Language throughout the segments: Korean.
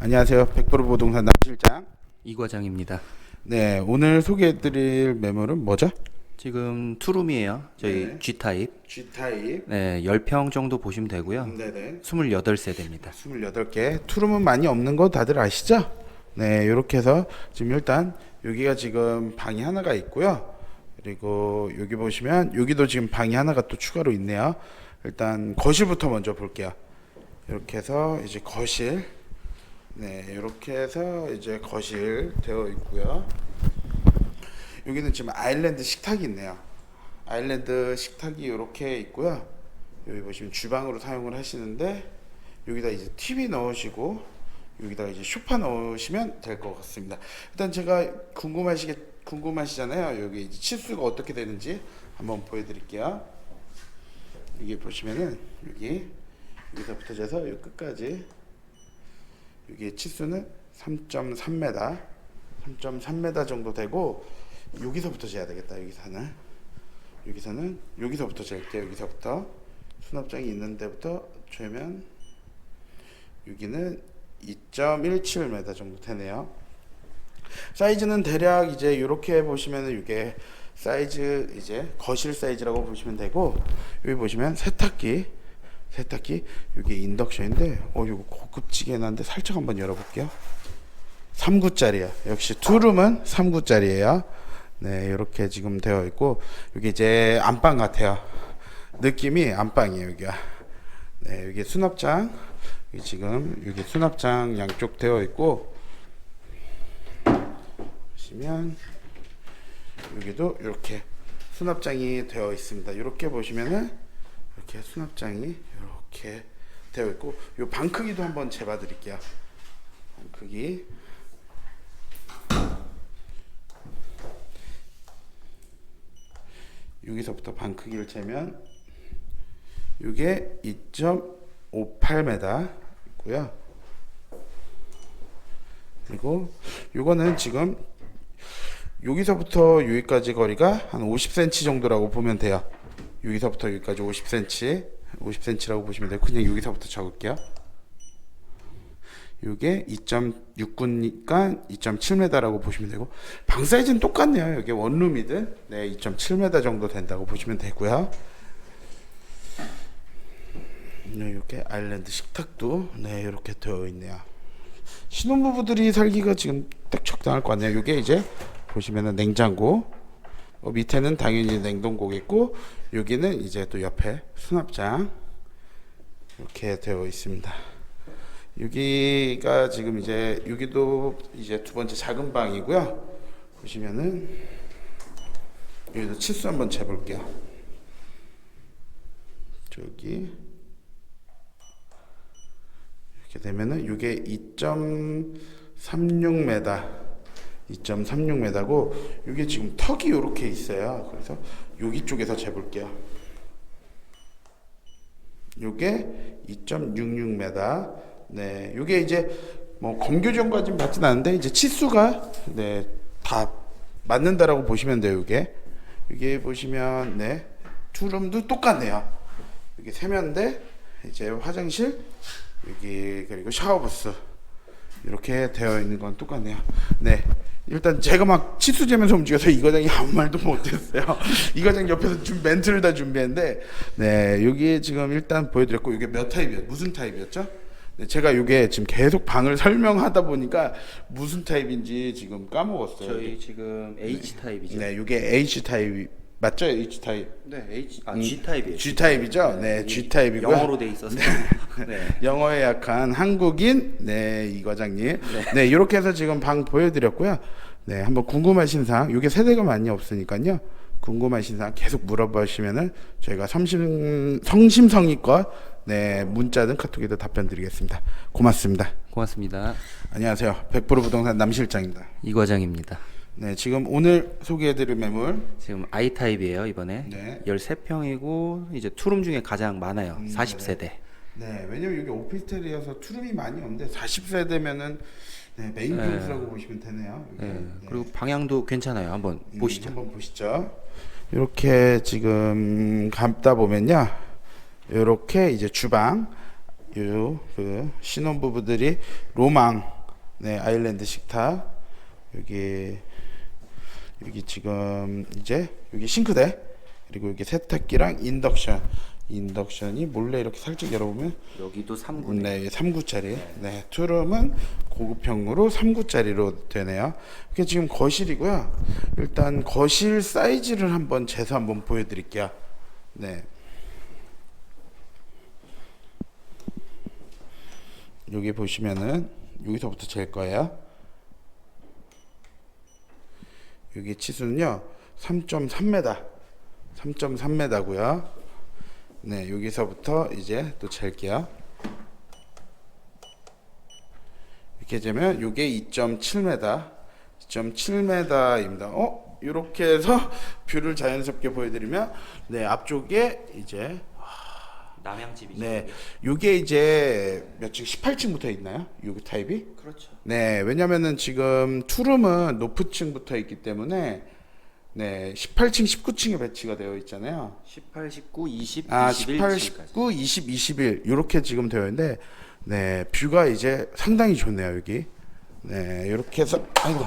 안녕하세요. 백프로 부동산 남실장. 이 과장입니다. 네, 오늘 소개해드릴 매물은 뭐죠? 지금 투룸이에요. 저희 네. G 타입. G 타입. 네, 10평 정도 보시면 되고요. 네네. 28세대입니다. 28개. 투룸은 많이 없는 거 다들 아시죠? 네, 이렇게 해서 지금 일단 여기가 지금 방이 하나가 있고요. 그리고 여기 보시면 여기도 지금 방이 하나가 또 추가로 있네요. 일단 거실부터 먼저 볼게요. 이렇게 해서 이제 거실. 네, 이렇게 해서 이제 거실 되어 있고요. 여기는 지금 아일랜드 식탁이 있네요. 아일랜드 식탁이 이렇게 있고요. 여기 보시면 주방으로 사용을 하시는데 여기다 이제 TV 넣으시고 여기다 이제 소파 넣으시면 될 것 같습니다. 일단 제가 궁금하시게 궁금하시잖아요. 여기 이제 치수가 어떻게 되는지 한번 보여드릴게요. 여기 보시면은 여기 여기서부터 해서 여기 끝까지 여기 치수는 3.3m, 3.3m 정도 되고 여기서부터 재야 되겠다. 여기서는 여기서는 여기서부터 재볼게요. 여기서부터 수납장이 있는 데부터 재면 여기는 2.17m 정도 되네요. 사이즈는 대략 이제 이렇게 보시면은 이게 사이즈 이제 거실 사이즈라고 보시면 되고 여기 보시면 세탁기 세탁기 이게 인덕션인데 어 이거 고급지긴 한데 살짝 한번 열어볼게요. 3구짜리야. 역시 투룸은 3구짜리예요. 네, 이렇게 지금 되어 있고 여기 이제 안방 같아요. 느낌이 안방이에요, 여기가. 네, 여기 수납장. 여기 지금 여기 수납장 양쪽 되어 있고 보시면 여기도 이렇게 수납장이 되어 있습니다. 이렇게 보시면은 이렇게 수납장이 이렇게 되어 있고 이방 크기도 한번 재봐 드릴게요. 방 크기 여기서부터 방 크기를 재면 이게 2.58m 있고요. 그리고 이거는 지금 여기서부터 여기까지 거리가 한 50cm 정도라고 보면 돼요. 여기서부터 여기까지 50cm, 50cm라고 보시면 돼요. 그냥 여기서부터 적을게요. 이게 2.69니까 2.7m라고 보시면 되고 방 사이즈는 똑같네요. 여기 원룸이든 네 2.7m 정도 된다고 보시면 되고요. 네, 이렇게 아일랜드 식탁도 네 이렇게 되어 있네요. 신혼부부들이 살기가 지금 딱 적당할 것 같네요. 이게 이제 보시면은 냉장고 어, 밑에는 당연히 냉동고겠고 여기는 이제 또 옆에 수납장 이렇게 되어 있습니다. 여기가 지금 이제 여기도 이제 두 번째 작은 방이고요. 보시면은 여기도 치수 한번 재볼게요. 저기 이렇게 되면은 이게 2.36m, 2.36m고 이게 지금 턱이 이렇게 있어요. 그래서 여기 쪽에서 재볼게요. 요게 2.66m. 네, 요게 이제 뭐 검교정까지는 받진 않는데 이제 치수가 네 다 맞는다라고 보시면 돼요. 요게 이게 보시면 네 투룸도 똑같네요. 여기 세면대 이제 화장실 여기 그리고 샤워부스 이렇게 되어 있는 건 똑같네요. 네. 일단 제가 막 치수 재면서 움직여서 이 과장이 아무 말도 못했어요. 이 과장 옆에서 좀 멘트를 다 준비했는데, 네 여기 지금 일단 보여드렸고 이게 몇 타입이었? 무슨 타입이었죠? 네, 제가 이게 지금 계속 방을 설명하다 보니까 무슨 타입인지 지금 까먹었어요. 저희 지금 H 타입이죠. 네, 이게 H 타입 맞죠? H 타입. 네, H 아 G 타입이에요. G 타입이죠? 네, G 타입이고요. 영어로 돼 있어서. 네. 영어에 약한 한국인 네 이 과장님 네 이렇게 해서 지금 방 보여 드렸고요 네 한번 궁금하신 사항 이게 세대가 많이 없으니까요 궁금하신 사항 계속 물어보시면은 저희가 성심 성심성의껏 네 문자든 카톡에도 답변 드리겠습니다 고맙습니다 고맙습니다. 안녕하세요 백프로 부동산 남 실장입니다 이 과장입니다. 네 지금 오늘 소개해드릴 매물 지금 I 타입이에요, 이번에. 네. 13평이고 이제 투룸 중에 가장 많아요. 40세대. 네 왜냐면 여기 오피스텔이어서 투룸이 많이 없는데 40세대면은 네, 메인 평수라고 보시면 되네요 여기. 네. 네. 그리고 방향도 괜찮아요. 한번 음, 보시죠. 한번 보시죠. 이렇게 지금 감다 보면요. 이렇게 이제 주방 요그 신혼부부들이 로망 네 아일랜드 식탁 여기 여기 지금 이제 여기 싱크대 그리고 여기 세탁기랑 인덕션 인덕션이 몰래 이렇게 살짝 열어보면 여기도 3구. 네, 3구짜리. 네, 투룸은 고급형으로 3구짜리로 되네요. 이게 지금 거실이고요. 일단 거실 사이즈를 한번 재서 한번 보여드릴게요. 네. 여기 보시면은 여기서부터 잴 거예요. 여기 치수는요 3.3m, 3.3m고요. 네, 여기서부터 이제 또 잴게요. 이렇게 재면 요게 2.7m, 2.7m입니다. 어? 이렇게 해서 뷰를 자연스럽게 보여드리면 네 앞쪽에 이제 남양집이죠. 네 요게 이제 몇 층? 18층부터 있나요? 요 타입이? 그렇죠. 네, 왜냐면은 지금 투룸은 높은층부터 있기 때문에 네, 18층, 19층에 배치가 되어 있잖아요. 18, 19, 20, 아, 21 18, 층까지. 19, 20, 21 이렇게 지금 되어 있는데 네, 뷰가 이제 상당히 좋네요, 여기. 네, 이렇게 해서 아이고.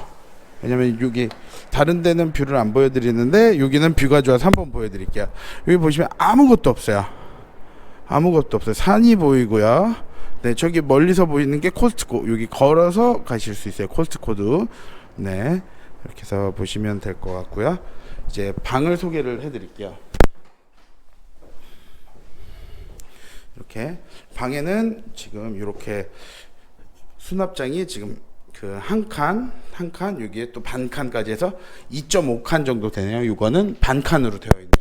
왜냐면 여기 다른 데는 뷰를 안 보여 드리는데 여기는 뷰가 좋아서 한번 보여 드릴게요. 여기 보시면 아무것도 없어요. 아무것도 없어요. 산이 보이고요. 네, 저기 멀리서 보이는 게 코스트코. 여기 걸어서 가실 수 있어요. 코스트코도. 네. 이렇게 해서 보시면 될 것 같고요. 이제 방을 소개를 해 드릴게요. 이렇게 방에는 지금 이렇게 수납장이 지금 그 한 칸, 한 칸, 여기에 또 반 칸까지 해서 2.5칸 정도 되네요. 이거는 반 칸으로 되어 있네요.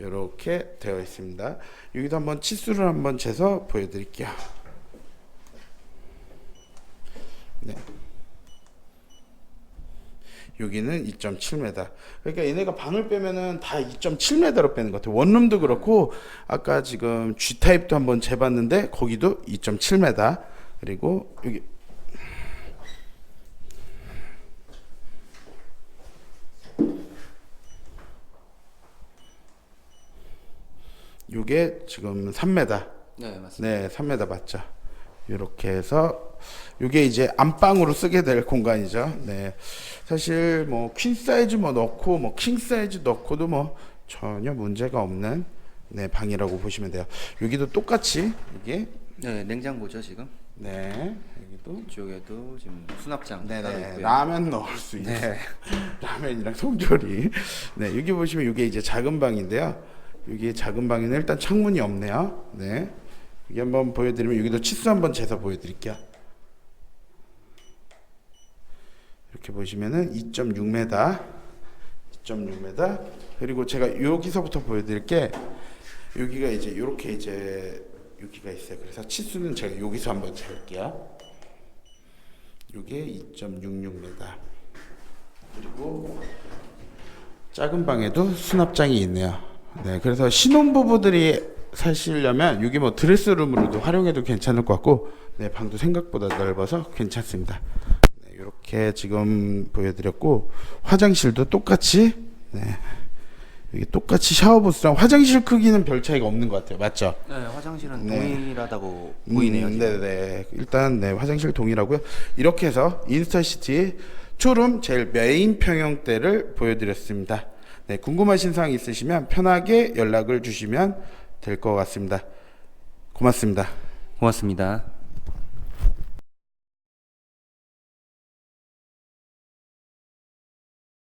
이렇게 되어 있습니다. 여기도 한번 치수를 한번 재서 보여드릴게요. 네. 여기는 2.7m. 그러니까 얘네가 방을 빼면은 다 2.7m로 빼는 것 같아요. 원룸도 그렇고 아까 지금 G 타입도 한번 재봤는데 거기도 2.7m. 그리고 여기 요게 지금 3m. 네, 맞습니다. 네, 3m 맞죠. 이렇게 해서 이게 이제 안방으로 쓰게 될 공간이죠. 네, 사실 뭐 퀸 사이즈 뭐 넣고 뭐 킹 사이즈 넣고도 뭐 전혀 문제가 없는 네 방이라고 보시면 돼요. 여기도 똑같이 이게 네, 냉장고죠, 지금. 네 여기도 이쪽에도 지금 수납장 따로 네네 있고요. 라면 넣을 수 있는 라면이랑 송조리 네 여기 보시면 이게 이제 작은 방인데요 여기 작은 방에는 일단 창문이 없네요. 네. 여기 한번 보여드리면 여기도 치수 한번 재서 보여드릴게요. 이렇게 보시면은 2.6m 2.6m 그리고 제가 여기서부터 보여드릴 게. 여기가 이제 이렇게 이제 여기가 있어요. 그래서 치수는 제가 여기서 한번 재볼게요. 이게 2.66m. 그리고 작은 방에도 수납장이 있네요. 네, 그래서 신혼부부들이 사시려면 여기 뭐 드레스룸으로도 활용해도 괜찮을 것 같고, 네, 방도 생각보다 넓어서 괜찮습니다. 네, 이렇게 지금 보여드렸고, 화장실도 똑같이, 네, 여기 똑같이 샤워부스랑 화장실 크기는 별 차이가 없는 것 같아요. 맞죠? 네, 화장실은 네. 동일하다고 보이네요. 음, 지금. 네네. 일단 네 화장실 동일하고요. 이렇게 해서 인스타시티 초룸 제일 메인 평형대를 보여드렸습니다. 네 궁금하신 사항 있으시면 편하게 연락을 주시면 될 것 같습니다. 고맙습니다. 고맙습니다.